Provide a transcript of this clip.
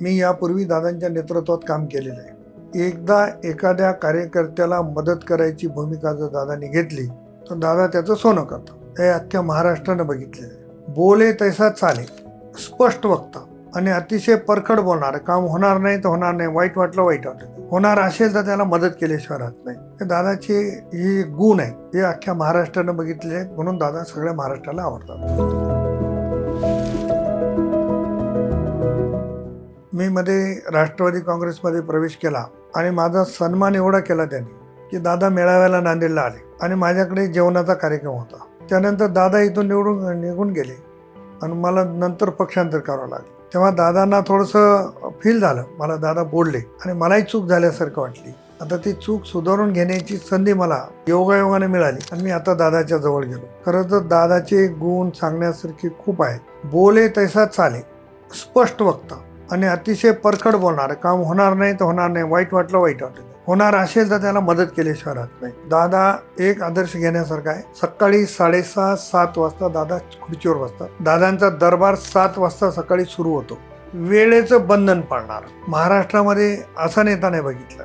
मी यापूर्वी दादांच्या नेतृत्वात काम केलेलं आहे. एकदा एखाद्या कार्यकर्त्याला मदत करायची भूमिका जर दादांनी घेतली तर दादा त्याचं सोनं करतात. हे अख्ख्या महाराष्ट्रानं बघितलेलं आहे. बोले तैसा चाले स्पष्ट वक्ता. आणि अतिशय परखड बोलणार काम होणार नाही तर होणार नाही वाईट वाटलं वाईट वाटलं. होणार असेल तर त्याला मदत केल्याशिवाय राहत नाही. हे दादाचे हे गुण आहे हे अख्ख्या महाराष्ट्रानं बघितले आहेत म्हणून दादा सगळ्या महाराष्ट्राला आवडतात. मी मध्ये राष्ट्रवादी काँग्रेसमध्ये प्रवेश केला आणि माझा सन्मान एवढा केला त्यांनी की दादा मेळाव्याला नांदेडला आले आणि माझ्याकडे जेवणाचा कार्यक्रम होता. त्यानंतर दादा इथून निवडून निघून गेले आणि मला नंतर पक्षांतर करावं लागलं. तेव्हा दादांना थोडंसं फील झालं. मला दादा बोलले आणि मलाही चूक झाल्यासारखं वाटली. आता ती चूक सुधारून घेण्याची संधी मला योगायोगाने मिळाली आणि मी आता दादाच्या जवळ गेलो. खरं तर दादाचे गुण सांगण्यासारखे खूप आहेत. बोले तैसा चाले स्पष्ट वक्ता. आणि अतिशय परखड बोलणार. काम होणार नाही तर होणार नाही. वाईट वाटलं वाईट वाटलं. होणार असेल तर त्याला मदत केल्याशिवाय राहत नाही. दादा एक आदर्श घेण्यासारखा आहे. सकाळी साडेसहा सात वाजता दादा खुर्चीवर बसतात. दादांचा दरबार सात वाजता सकाळी सुरू होतो. वेळेचं बंधन पाळणार. महाराष्ट्रामध्ये असा नेता नाही बघितला.